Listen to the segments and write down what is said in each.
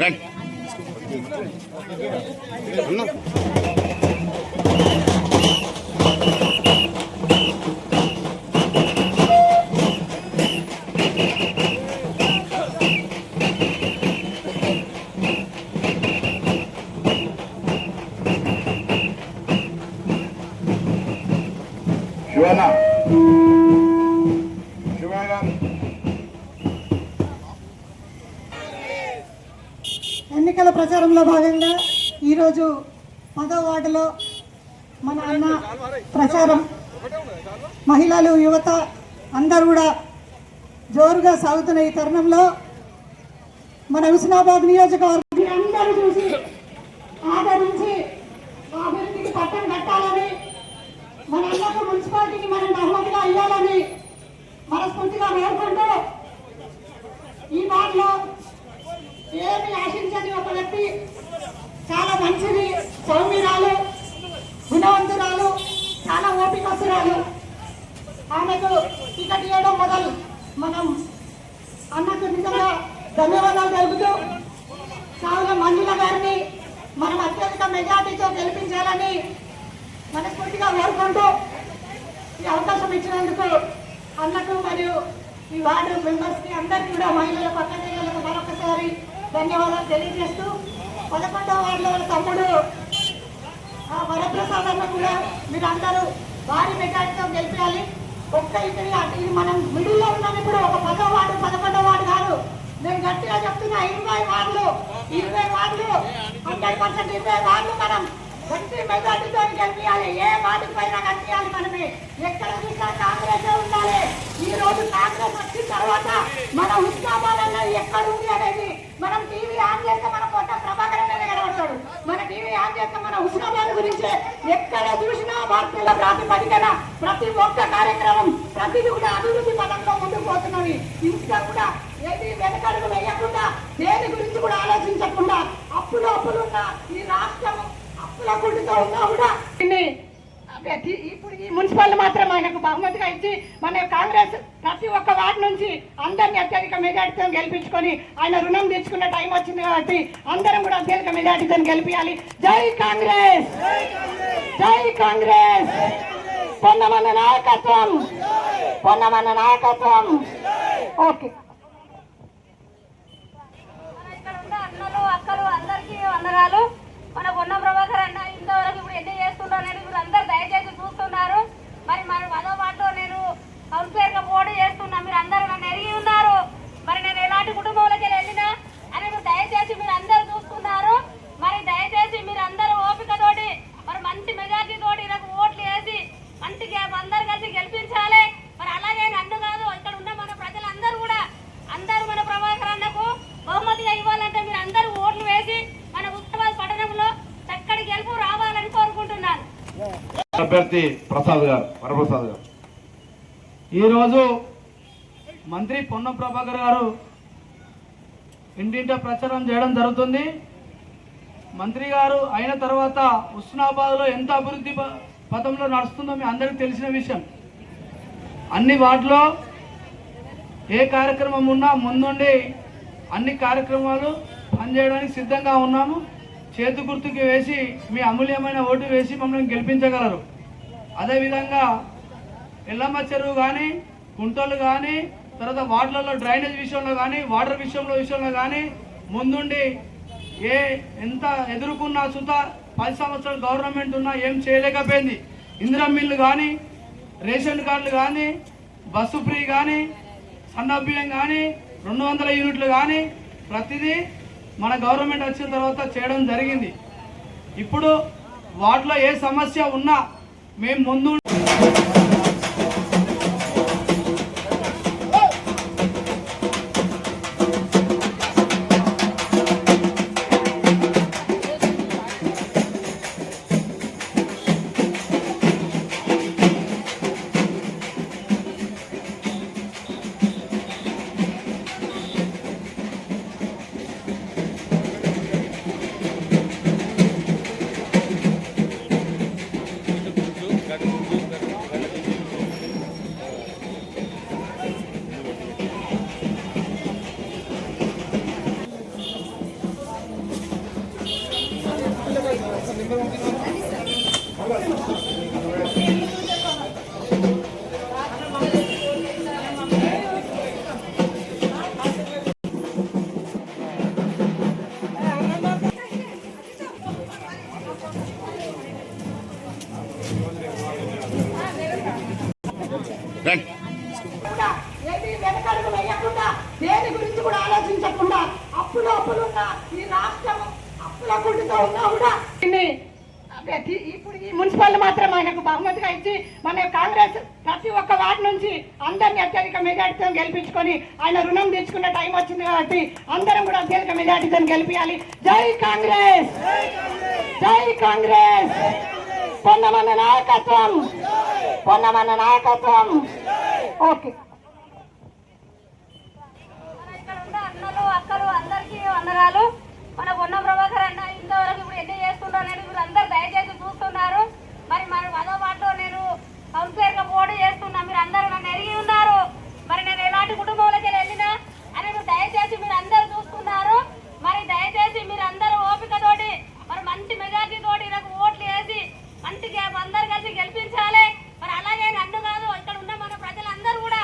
రండి. అన్న. శివన్న ఎన్నికల ప్రచారంలో భాగంగా ఈరోజు పదో వార్డులో మన అన్న ప్రచారం. మహిళలు యువత అందరూ కూడా జోరుగా సాగుతున్న ఈ తరుణంలో మన హుస్నాబాద్ నియోజకవర్గం అందరూ చూసి మన అన్నకు మున్సిపాలిటీకి మనం బహుమతిగా ఇవ్వాలని మనస్ఫూర్తిగా వేడుకుంటూ ఈ వార్డులో ఏమి ఆశించని ఒక వ్యక్తి చాలా మంచిది సౌమ్యురాలు గుణవంతురాలు చాలా ఓపికస్తురాలు. ఆమెకు టికెట్ ఇవ్వడం మొదలు మనం అన్నకు నిజంగా ధన్యవాదాలు తెలుపుతూ కావున మంజుల గారిని మనం అత్యధిక మెజార్టీతో గెలిపించాలని మనస్ఫూర్తిగా కోరుకుంటూ ఈ అవకాశం ఇచ్చినందుకు అన్నకు మరియు ఈ వార్డు మెంబర్స్కి అందరికీ కూడా మహిళల పక్కన మరొకసారి ధన్యవాదాలు తెలియజేస్తూ పదకొండవ వార్డులో తమ్ముడు ఆ వరప్రసాద్ అన్న కూడా మీరు అందరూ భారీ మెజార్టీతో గెలిపించాలి. ఒక్క ఇక్కడ ఇది మనం మిడిల్లో ఉన్నాం ఇప్పుడు ఒక పదో వార్డు పదకొండవ వార్డు కాదు. నేను గట్టిగా చెప్తున్నా ఇరవై వార్డులు ఇరవై వార్డులు హండ్రెడ్ పర్సెంట్ ఇరవై వార్డులు మనం గట్టి మెజార్టీతో గెలిపించాలి ఏ వార్డు పైన కట్టియాలి మనమే. ఎక్కడ చూసినా కాంగ్రెస్ ఉండాలి. ఈ రోజు కాంగ్రెస్ వచ్చిన తర్వాత మన హుస్నాబాద్ అన్నది ఎక్కడ ఉంది అనేది మనం టీవీ ఆన్ చేస్తే మన కొత్త ప్రభాకర్ అన్నది కనబడతాడు. మన టీవీ ఆన్ చేస్తే మన హుస్నాబాద్ గురించి ఎక్కడ చూసినా వార్తల ప్రాతిపదికన ప్రతి ఒక్క కార్యక్రమం ప్రతిదీ కూడా అభివృద్ధి పథంలో ముందుకు పోతున్నవి ఇంకా కూడా ఏది వెనకడుగు వేయకుండా దేని గురించి కూడా ఆలోచించకుండా అప్పులు అప్పులున్న ఈ రాష్ట్రం ఉన్నా ఇప్పుడు ఈ మున్సిపల్ మాత్రం ఆయనకు బహుమతిగా ఇచ్చి మన కాంగ్రెస్ ప్రతి ఒక్క వార్డు నుంచి అందరినీ అత్యధిక మెజార్టీతో గెలిపించుకొని ఆయన రుణం తెచ్చుకున్న టైం వచ్చింది కాబట్టి అందరం కూడా అత్యధిక మెజార్టీతో గెలిపించాలి జై కాంగ్రెస్! జై కాంగ్రెస్! పొన్నమన్న నాయకత్వం! పొన్నమన్న నాయకత్వం! ఓకే. అక్కలు అందరికీ వందనాలు. మన పొన్న ప్రభాకర్ వరకు ఇప్పుడు ఎన్ని చేస్తున్నారు అనేది మీరు అందరు దయచేసి చూస్తున్నారు. మరి మరి మరో పాటలో నేను కౌన్సిలర్గా పోటీ చేస్తున్నా. మీరు అందరూ నన్ను ఎరిగి ఉన్నారు మరి నేను ఎలాంటి కుటుంబంలోకి వెళ్ళినా అని మీరు దయచేసి మీరు అందరు చూస్తున్నారు మరి దయచేసి మీరు అందరూ ఓపికతోటి మరి మంచి మెజార్టీ తోటి నాకు ఓట్లు వేసి మంచిగా అందరు కలిసి గెలిపించాలి మరి అలాగే నన్ను కాదు ఇక్కడ ఉన్న మన ప్రజలందరూ కూడా అందరూ మన ప్రభాకర్ అన్నకు బహుమతిగా ఇవ్వాలంటే మీరు అందరూ ఓట్లు వేసి మన ఉత్తరాబాద్ పట్టణంలో చక్కటి గెలుపు రావాలని కోరుకుంటున్నాను అభ్యర్థి ప్రసాద్ గారు వరప్రసాద్ గారు. ఈరోజు మంత్రి పొన్నం ప్రభాకర్ గారు ఇంటింట ప్రచారం చేయడం జరుగుతుంది. మంత్రి గారు అయిన తర్వాత ఉస్నాబాద్లో ఎంత అభివృద్ధి ప- పథంలో నడుస్తుందో మీ అందరికీ తెలిసిన విషయం. అన్ని వార్డులో ఏ కార్యక్రమం ఉన్నా ముందుండి అన్ని కార్యక్రమాలు పనిచేయడానికి సిద్ధంగా ఉన్నాము. చేతి గుర్తుకి వేసి మీ అమూల్యమైన ఓటు వేసి మమ్మల్ని గెలిపించగలరు. అదేవిధంగా ఎల్లమ్మ చెరువు కానీ గుంటలు కానీ తర్వాత వాటర్లలో డ్రైనేజ్ విషయంలో కానీ వాటర్ విషయంలో విషయంలో కానీ ముందుండి ఏ ఎంత ఎదుర్కొన్నా సుత పది సంవత్సరాలు గవర్నమెంట్ ఉన్నా ఏం చేయలేకపోయింది. ఇందిరా మిల్లు కానీ రేషన్ కార్డులు కానీ బస్సు ఫ్రీ కానీ సన్న బియ్యం కానీ రెండు వందల యూనిట్లు కానీ ప్రతిదీ మన గవర్నమెంట్ వచ్చిన తర్వాత చేయడం జరిగింది. ఇప్పుడు వాటిలో ఏ సమస్య ఉన్నా మేము ముందు దేని గురించి కూడా ఆలోచించకుండా అప్పులు అప్పులున్న ఈ రాష్ట్రం అప్పుల గుడితో ఉన్నా కూడా దీన్ని ప్రతి- ఇప్పుడు ఈ మున్సిపల్ మాత్రం ఆయనకు బహుమతిగా ఇచ్చి మన కాంగ్రెస్ ప్రతి ఒక్క వార్డు నుంచి అందరిని అత్యధిక మెజార్టీతో గెలిపించుకొని ఆయన రుణం తీర్చుకున్న టైం వచ్చింది కాబట్టి అందరం కూడా అత్యధిక మెజార్టీతో గెలిపించాలి జై కాంగ్రెస్! జై కాంగ్రెస్! పొన్నమన్న నాయకత్వం! పొన్నమన్న నాయకత్వం! ఓకే. ఇక్కడ ఉన్న అక్కలు అందరికీ వందనాలు మన పొన్నం ప్రభాకర్ అన్న ఇంతవరకు ఇప్పుడు ఎన్ని చేస్తుండో అనేది మీరు అందరు దయచేసి చూస్తున్నారు మరి మన పదో పాటలో నేను కౌన్సిలర్గా పోటీ చేస్తున్నా మీరు అందరూ నన్ను ఎరిగి ఉన్నారు మరి నేను ఎలాంటి కుటుంబంలోకి వెళ్ళినా అనేది దయచేసి మీరు అందరు చూస్తున్నారు మరి దయచేసి మీరు అందరూ ఓపికతోటి మరి మంచి మెజార్టీ తోటి నాకు ఓట్లు వేసి మంచి గే- అందరు కలిసి మరి అలాగే నన్ను కాదు ఇక్కడ ఉన్న మన ప్రజలందరూ కూడా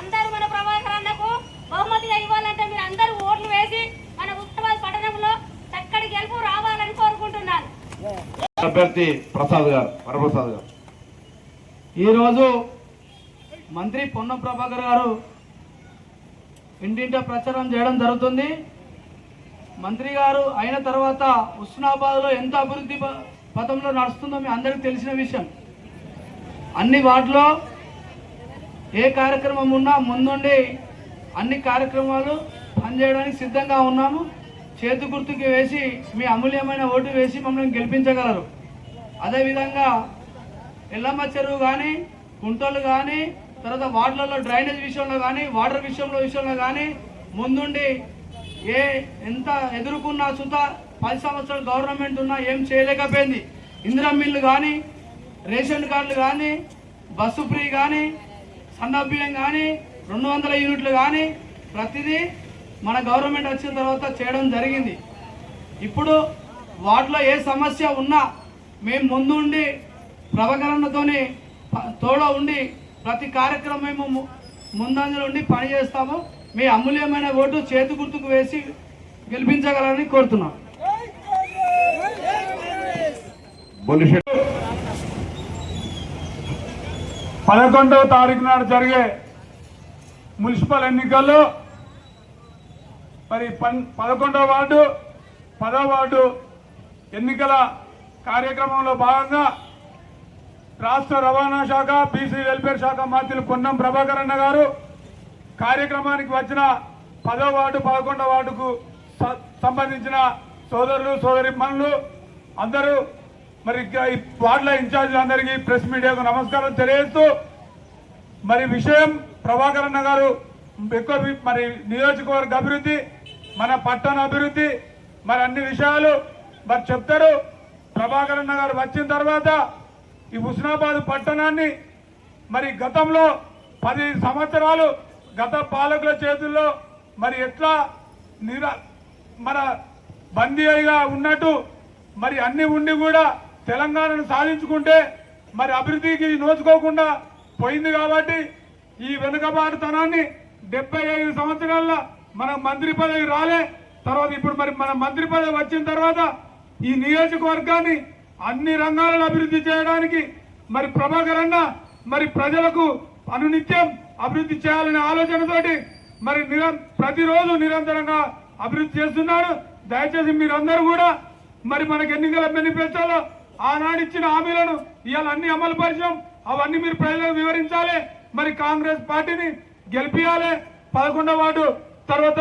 అందరూ మన ప్రభాకర్ అన్నకు బహుమతిగా ఇవ్వాలంటే మీరు అందరూ ఓట్లు వేసి మన ఉత్తరాబాద్ పట్టణంలో చక్కటి గెలుపు రావాలని కోరుకుంటున్నాను. అభ్యర్థి ప్రసాద్ గారు వరప్రసాద్ గారు. ఈరోజు మంత్రి పొన్నం ప్రభాకర్ గారు ఇంటింటా ప్రచారం చేయడం జరుగుతుంది. మంత్రి గారు అయిన తర్వాత హుస్నాబాద్లో ఎంత అభివృద్ధి పథంలో నడుస్తుందో మీ అందరికీ తెలిసిన విషయం. అన్ని వార్డులో ఏ కార్యక్రమం ఉన్నా ముందుండి అన్ని కార్యక్రమాలు పనిచేయడానికి సిద్ధంగా ఉన్నాము. చేతు గుర్తుకి వేసి మీ అమూల్యమైన ఓటు వేసి మమ్మల్ని గెలిపించగలరు. అదేవిధంగా ఎల్లమ్మ చెరువు కానీ గుంటలు కానీ తర్వాత వార్డులలో డ్రైనేజ్ విషయంలో కానీ వాటర్ విషయంలో విషయంలో కానీ ముందుండి ఏ ఎంత ఎదుర్కొన్నా సుత పది సంవత్సరాలు గవర్నమెంట్ ఉన్నా ఏం చేయలేకపోయింది. ఇందిరా మిల్లు కానీ రేషన్ కార్డులు కానీ బస్సు ఫ్రీ కానీ సన్న బియ్యం కానీ రెండు వందల యూనిట్లు కానీ ప్రతిదీ మన గవర్నమెంట్ వచ్చిన తర్వాత చేయడం జరిగింది. ఇప్పుడు వాటిలో ఏ సమస్య ఉన్నా మేము ముందు ఉండి ప్రభకరణతోని తోడ ఉండి ప్రతి కార్యక్రమం మేము ముందంజలో ఉండి పని చేస్తాము. మీ అమూల్యమైన ఓటు చేతి గుర్తుకు వేసి గెలిపించగలని కోరుతున్నాం. పదకొండవ తారీఖు నాడు జరిగే మున్సిపల్ ఎన్నికల్లో మరి పన్ పదకొండవ వార్డు పదవ వార్డు ఎన్నికల కార్యక్రమంలో భాగంగా రాష్ట్ర రవాణా శాఖ బీసీ వెల్ఫేర్ శాఖ మంత్రులు పొన్నం ప్రభాకర్ అన్న గారు కార్యక్రమానికి వచ్చిన పదవ వార్డు పదకొండవ వార్డుకు సంబంధించిన సోదరులు సోదరి అందరూ మరి ఇక ఈ వార్డుల ఇన్ఛార్జీలు అందరికీ ప్రెస్ మీడియాకు నమస్కారం తెలియజేస్తూ మరి విషయం ప్రభాకర్ అన్న గారు ఎక్కువ మరి నియోజకవర్గ అభివృద్ధి మన పట్టణ అభివృద్ధి మరి అన్ని విషయాలు మరి చెప్తారు. ప్రభాకర్ అన్న గారు వచ్చిన తర్వాత ఈ హుస్నాబాద్ పట్టణాన్ని మరి గతంలో పది సంవత్సరాలు గత పాలకుల చేతుల్లో మరి ఎట్లా నిరా మన బందీగా ఉన్నట్టు మరి అన్ని ఉండి కూడా తెలంగాణను సాధించుకుంటే మరి అభివృద్ధికి నోచుకోకుండా పోయింది కాబట్టి ఈ వెనుకబాటుతనాన్ని డెబ్బై ఐదు సంవత్సరాల్లో మన మంత్రి పదవి రాలే. తర్వాత ఇప్పుడు మరి మన మంత్రి పదవి వచ్చిన తర్వాత ఈ నియోజకవర్గాన్ని అన్ని రంగాలను అభివృద్ధి చేయడానికి మరి ప్రభాకర్ అన్న మరి ప్రజలకు అనునిత్యం అభివృద్ధి చేయాలనే ఆలోచనతోటి మరి నిరం ప్రతిరోజు నిరంతరంగా అభివృద్ధి చేస్తున్నాడు. దయచేసి మీరందరూ కూడా మరి మనకి ఎన్నికల మేనిఫెస్టోలో ఆనాడు ఇచ్చిన హామీలను ఇవాళ అన్ని అమలు పరిచయం. అవన్నీ మీరు ప్రజలకు వివరించాలి. మరి కాంగ్రెస్ పార్టీని గెలిపియాలి. పదకొండవ వార్డు తర్వాత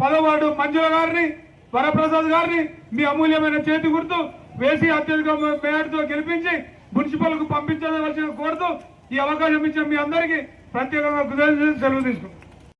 పదవ వార్డు మంజుల గారిని వరప్రసాద్ గారిని మీ అమూల్యమైన చేతి గుర్తు వేసి అత్యధిక మేయర్తో గెలిపించి మున్సిపల్కు పంపించవలసిన కోరుతూ ఈ అవకాశం ఇచ్చిన మీ అందరికీ ప్రత్యేకంగా సెలవు తీసుకుంటాం